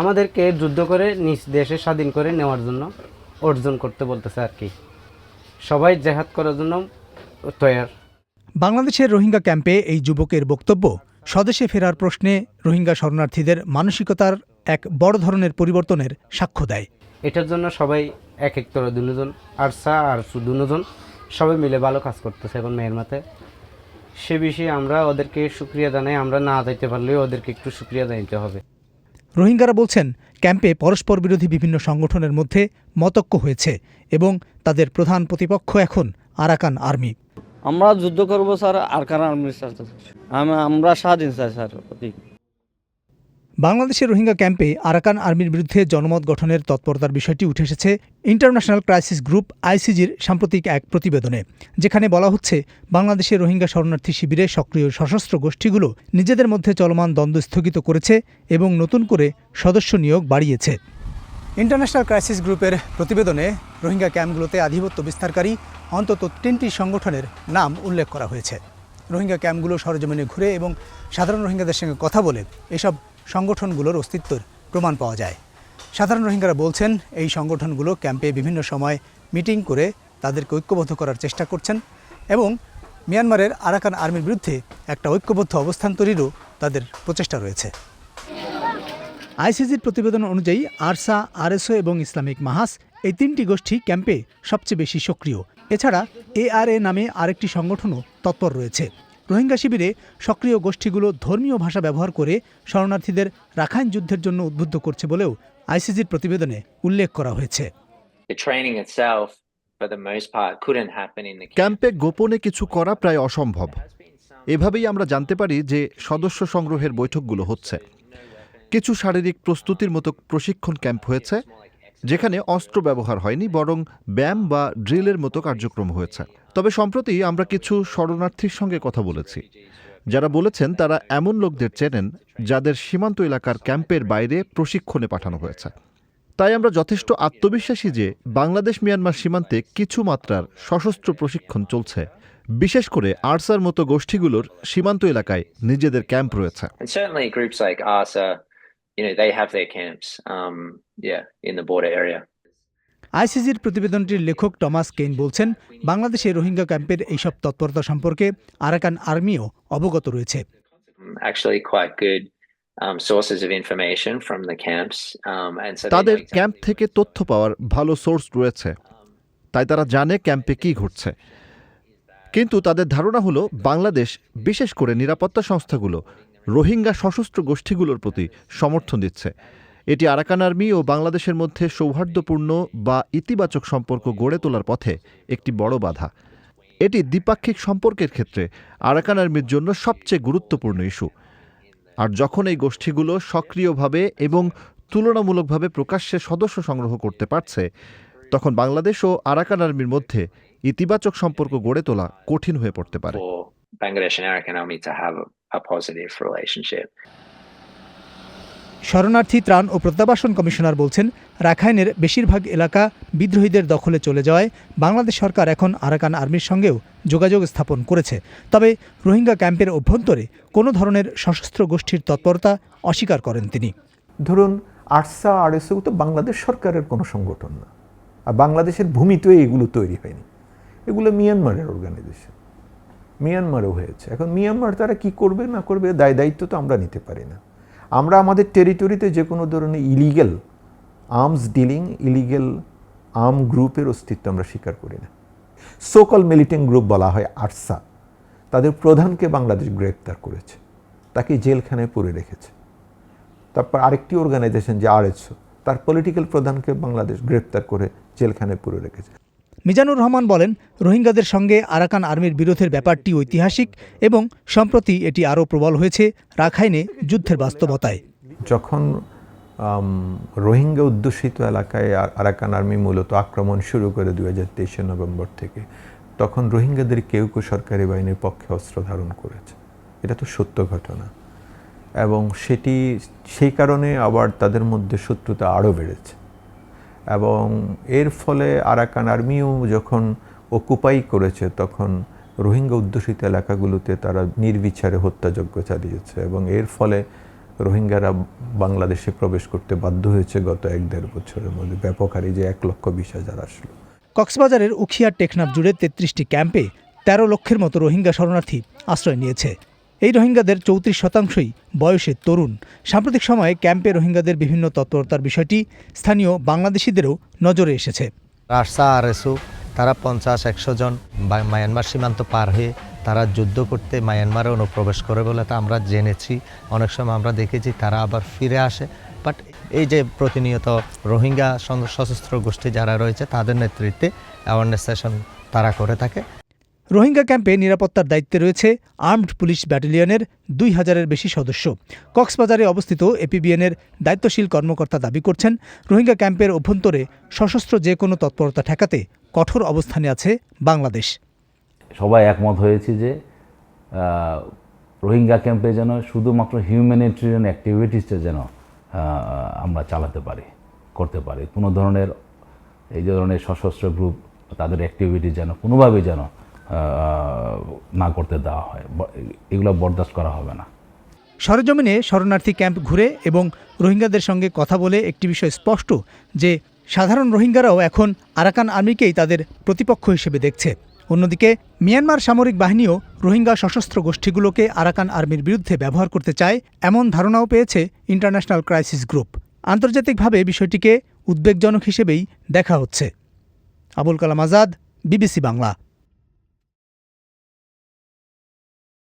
আমাদেরকে যুদ্ধ করে নিজ দেশে স্বাধীন করে নেওয়ার জন্য অর্জন করতে বলতেছে আর কি। সবাই জেহাদ করার জন্য তৈয়ার। বাংলাদেশের রোহিঙ্গা ক্যাম্পে এই যুবকের বক্তব্য স্বদেশে ফেরার প্রশ্নে রোহিঙ্গা শরণার্থীদের মানসিকতার এক বড় ধরনের পরিবর্তনের সাক্ষ্য দেয়। এটার জন্য সবাই এক এক করে দুজন আর সা আর দুজন সবাই মিলে ভালো কাজ করতেছে এখন মেয়ের মাথে সে বিষয়ে আমরা ওদেরকে সুক্রিয়া জানাই আমরা না যাইতে পারলেও ওদেরকে একটু সুক্রিয়া জানাইতে হবে। রোহিঙ্গারা বলছেন, ক্যাম্পে পরস্পর বিরোধী বিভিন্ন সংগঠনের মধ্যে মতক্য হয়েছে এবং তাদের প্রধান প্রতিপক্ষ এখন আরাকান আর্মি। আমরা যুদ্ধ করব স্যার আরাকান আর্মির সাথে আমরা স্বাধীন স্যার প্রতীক বাংলাদেশের রোহিঙ্গা ক্যাম্পে আরাকান আর্মির বিরুদ্ধে জনমত গঠনের তৎপরতার বিষয়টি উঠে এসেছে ইন্টারন্যাশনাল ক্রাইসিস গ্রুপ আইসিজির সাম্প্রতিক এক প্রতিবেদনে, যেখানে বলা হচ্ছে, বাংলাদেশের রোহিঙ্গা শরণার্থী শিবিরে সক্রিয় সশস্ত্র গোষ্ঠীগুলো নিজেদের মধ্যে চলমান দ্বন্দ্ব স্থগিত করেছে এবং নতুন করে সদস্য নিয়োগ বাড়িয়েছে। ইন্টারন্যাশনাল ক্রাইসিস গ্রুপের প্রতিবেদনে রোহিঙ্গা ক্যাম্পগুলোতে আধিপত্য বিস্তারকারী অন্তত তিনটি সংগঠনের নাম উল্লেখ করা হয়েছে। রোহিঙ্গা ক্যাম্পগুলো সরজমিনে ঘুরে এবং সাধারণ রোহিঙ্গাদের সঙ্গে কথা বলে এসব সংগঠনগুলোর অস্তিত্বের প্রমাণ পাওয়া যায়। সাধারণ রোহিঙ্গারা বলছেন, এই সংগঠনগুলো ক্যাম্পে বিভিন্ন সময় মিটিং করে তাদেরকে ঐক্যবদ্ধ করার চেষ্টা করছেন এবং মিয়ানমারের আরাকান আর্মির বিরুদ্ধে একটা ঐক্যবদ্ধ অবস্থান তৈরিরও তাদের প্রচেষ্টা রয়েছে। আইসিজির প্রতিবেদন অনুযায়ী, আরসা, আরএসও এবং ইসলামিক মাহাস এই তিনটি গোষ্ঠী ক্যাম্পে সবচেয়ে বেশি সক্রিয়। এছাড়া এআরএ নামে আরেকটি সংগঠনও তৎপর রয়েছে। রোহিঙ্গা শিবিরে সক্রিয় গোষ্ঠীগুলো ধর্মীয় ভাষা ব্যবহার করে শরণার্থীদের রাখাইন যুদ্ধের জন্য উদ্বুদ্ধ করছে বলেও আইসিজির প্রতিবেদনে উল্লেখ করা হয়েছে. ক্যাম্পে গোপনে কিছু করা প্রায় অসম্ভব। এভাবেই আমরা জানতে পারি যে সদস্য সংগ্রহের বৈঠকগুলো হচ্ছে। কিছু শারীরিক প্রস্তুতির মতো প্রশিক্ষণ ক্যাম্প হয়েছে যেখানে অস্ত্র ব্যবহার হয়নি বরং ব্যায়াম বা ড্রিলের মতো কার্যক্রম হয়েছে। তবে সম্প্রতি আমরা কিছু শরণার্থীর সঙ্গে কথা বলেছি। যারা বলেছেন তারা এমন লোকদের চেনেন যাদের সীমান্ত এলাকার ক্যাম্পের বাইরে প্রশিক্ষণে পাঠানো হয়েছে। তাই আমরা যথেষ্ট আত্মবিশ্বাসী যে বাংলাদেশ মিয়ানমার সীমান্তে কিছু মাত্রার সশস্ত্র প্রশিক্ষণ চলছে। বিশেষ করে আরসার মতো গোষ্ঠীগুলোর সীমান্ত এলাকায় নিজেদের ক্যাম্প রয়েছে। You know, they have their camps, um, yeah, in the border area. আইসিজির প্রতিবেদনটির লেখক টমাস কেইন বলছেন বাংলাদেশে রোহিঙ্গা ক্যাম্পের এইসব তৎপরতা সম্পর্কে আরাকান আর্মিও অবগত রয়েছে। Um, um, তাদের ক্যাম্প থেকে তথ্য পাওয়ার ভালো সোর্স রয়েছে। তাই তারা জানে ক্যাম্পে কি ঘটছে। কিন্তু তাদের ধারণা হলো বাংলাদেশ বিশেষ করে নিরাপত্তা সংস্থাগুলো রোহিঙ্গা সশস্ত্র গোষ্ঠীগুলোর প্রতি সমর্থন দিচ্ছে। এটি আরাকান আর্মি ও বাংলাদেশের মধ্যে সৌহার্দ্যপূর্ণ বা ইতিবাচক সম্পর্ক গড়ে তোলার পথে একটি বড় বাধা। এটি দ্বিপাক্ষিক সম্পর্কের ক্ষেত্রে আরাকান আর্মির জন্য সবচেয়ে গুরুত্বপূর্ণ ইস্যু। আর যখন এই গোষ্ঠীগুলো সক্রিয়ভাবে এবং তুলনামূলকভাবে প্রকাশ্যে সদস্য সংগ্রহ করতে পারছে, তখন বাংলাদেশ ও আরাকান আর্মির মধ্যে ইতিবাচক সম্পর্ক গড়ে তোলা কঠিন হয়ে পড়তে পারে. শরণার্থী ত্রাণ ও প্রত্যাবাসন কমিশনার বলছেন, রাখাইনের বেশিরভাগ এলাকা বিদ্রোহীদের দখলে চলে যাওয়ায় বাংলাদেশ সরকার এখন আরাকান আর্মির সঙ্গেও যোগাযোগ স্থাপন করেছে। তবে রোহিঙ্গা ক্যাম্পের অভ্যন্তরে কোনো ধরনের সশস্ত্র গোষ্ঠীর তৎপরতা অস্বীকার করেন তিনি। ধরুন, আরসা আরএসও তো বাংলাদেশ সরকারের কোনো সংগঠন না। আর বাংলাদেশের ভূমিতে এগুলো তৈরি হয়নি। এগুলো মিয়ানমারের অর্গানাইজেশন মিয়ানমারও হয়েছে। এখন মিয়ানমার তারা কি করবে, না করবে দায় দায়িত্ব তো আমরা নিতে পারি না। আমরা আমাদের টেরিটরিতে যে কোনো ধরনের illegal arms dealing illegal arm গ্রুপের অস্তিত্ব আমরা স্বীকার করি না। সোকল মিলিটেন্ট গ্রুপ বলা হয় আরসা। তাদের প্রধানকে বাংলাদেশ গ্রেপ্তার করেছে। তাকে জেলখানায় পুরে রেখেছে। তারপর আরেকটি অর্গানাইজেশন যে আরএসও, তার পলিটিক্যাল প্রধানকে বাংলাদেশ গ্রেপ্তার করে জেলখানায় পুরে রেখেছে। মিজানুর রহমান বলেন, রোহিঙ্গাদের সঙ্গে আরাকান আর্মির বিরোধের ব্যাপারটি ঐতিহাসিক এবং সম্প্রতি এটি আরও প্রবল হয়েছে রাখাইনে যুদ্ধের বাস্তবতায়। যখন রোহিঙ্গা অধ্যুষিত এলাকায় আরাকান আর্মি মূলত আক্রমণ শুরু করে দু হাজার তেইশে নভেম্বর থেকে, তখন রোহিঙ্গাদের কেউ কেউ সরকারি বাহিনীর পক্ষে অস্ত্র ধারণ করেছে। এটা তো সত্য ঘটনা। এবং সেটি, সেই কারণে আবার তাদের মধ্যে শত্রুতা আরও বেড়েছে। এবং এর ফলে আরাকান আর্মিও যখন অকুপাই করেছে, তখন রোহিঙ্গা অধ্যুষিত এলাকাগুলোতে তারা নির্বিচারে হত্যাযজ্ঞ চালিয়েছে এবং এর ফলে রোহিঙ্গারা বাংলাদেশে প্রবেশ করতে বাধ্য হয়েছে গত এক দেড় বছরের মধ্যে। ব্যাপক হারে যে এক লক্ষ বিশ হাজার আসলো। কক্সবাজারের উখিয়া টেকনাফ জুড়ে তেত্রিশটি ক্যাম্পে তেরো লক্ষের মতো রোহিঙ্গা শরণার্থী আশ্রয় নিয়েছে। এই রোহিঙ্গাদের চৌত্রিশ শতাংশই বয়সে তরুণ। সাম্প্রতিক সময়ে ক্যাম্পে রোহিঙ্গাদের বিভিন্ন তৎপরতার বিষয়টি স্থানীয় বাংলাদেশিদেরও নজরে এসেছে। রাশা আর তারা পঞ্চাশ, একশো জন মায়ানমার সীমান্ত পার হয়ে তারা যুদ্ধ করতে মায়ানমারে অনুপ্রবেশ করে বলে তা আমরা জেনেছি। অনেক সময় আমরা দেখেছি তারা আবার ফিরে আসে। বাট এই যে প্রতিনিয়ত রোহিঙ্গা সশস্ত্র গোষ্ঠী যারা রয়েছে তাদের নেতৃত্বে অ্যাওয়ারনেস সেশন তারা করে থাকে। রোহিঙ্গা ক্যাম্পে নিরাপত্তার দায়িত্বে রয়েছে আর্মড পুলিশ ব্যাটালিয়নের দুই হাজারের বেশি সদস্য। কক্সবাজারে অবস্থিত এপিবিএনের দায়িত্বশীল কর্মকর্তা দাবি করছেন, রোহিঙ্গা ক্যাম্পের অভ্যন্তরে সশস্ত্র যে কোনো তৎপরতা ঠেকাতে কঠোর অবস্থানে আছে বাংলাদেশ। সবাই একমত হয়েছে যে রোহিঙ্গা ক্যাম্পে যেন শুধুমাত্র হিউম্যানিটেরিয়ান অ্যাক্টিভিটিসটা যেন আমরা চালাতে পারি, করতে পারি। কোনো ধরনের, এই ধরনের সশস্ত্র গ্রুপ, তাদের অ্যাক্টিভিটি যেন কোনোভাবেই যেন না করতে দেওয়া হয়। এগুলো বরদাস্ত করা হবে না। সরেজমিনে শরণার্থী ক্যাম্প ঘুরে এবং রোহিঙ্গাদের সঙ্গে কথা বলে একটি বিষয় স্পষ্ট, যে সাধারণ রোহিঙ্গারাও এখন আরাকান আর্মিকেই তাদের প্রতিপক্ষ হিসেবে দেখছে। অন্যদিকে, মিয়ানমার সামরিক বাহিনীও রোহিঙ্গা সশস্ত্র গোষ্ঠীগুলোকে আরাকান আর্মির বিরুদ্ধে ব্যবহার করতে চায়, এমন ধারণাও পেয়েছে ইন্টারন্যাশনাল ক্রাইসিস গ্রুপ। আন্তর্জাতিকভাবে বিষয়টিকে উদ্বেগজনক হিসেবেই দেখা হচ্ছে। আবুল কালাম আজাদ, বিবিসি বাংলা।